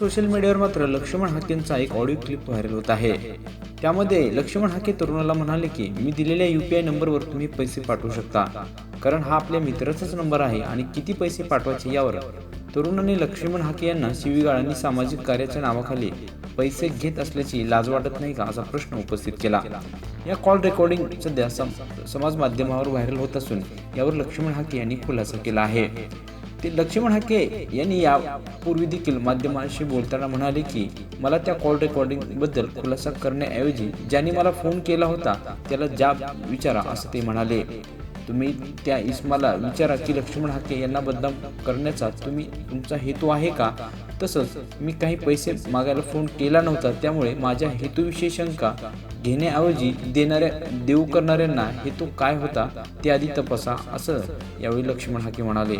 Social मीडियावर मात्र लक्ष्मण हाकेंचा एक ऑडिओ क्लिप व्हायरल होत आहे. त्यामध्ये लक्ष्मण हाके तरुणाला म्हणाले की मी दिलेल्या यू पी आय नंबरवर तुम्ही पैसे पाठवू शकता. कारण हा आपल्या मित्राचाच नंबर आहे आणि किती पैसे पाठवायचे यावर? तरुणाने लक्ष्मण हाके यांना शिवीगाळ आणि सामाजिक कार्याच्या नावाखाली पैसे घेत असल्याची लाज वाटत नाही का असा प्रश्न उपस्थित केला. या कॉल रेकॉर्डिंग सध्या समाज माध्यमावर व्हायरल होत असून यावर लक्ष्मण हाके यांनी खुलासा केला आहे. ते लक्ष्मण हके यांनी यापूर्वी देखील माध्यमांशी बोलताना म्हणाले की मला त्या कॉल रेकॉर्डिंगबद्दल खुलासा करण्याऐवजी ज्यांनी मला फोन केला होता त्याला जाब विचारा असं ते म्हणाले. तुम्ही त्या इस्माला विचारा की लक्ष्मण हाके यांना बदनाम करण्याचा तुम्ही तुमचा हेतू आहे का? तसंच मी काही पैसे मागायला फोन केला नव्हता त्यामुळे माझ्या हेतूविषयी शंका घेण्याऐवजी देणाऱ्या देऊ करणाऱ्यांना हेतू काय होता ते आधी तपासा असं यावेळी लक्ष्मण हाके म्हणाले.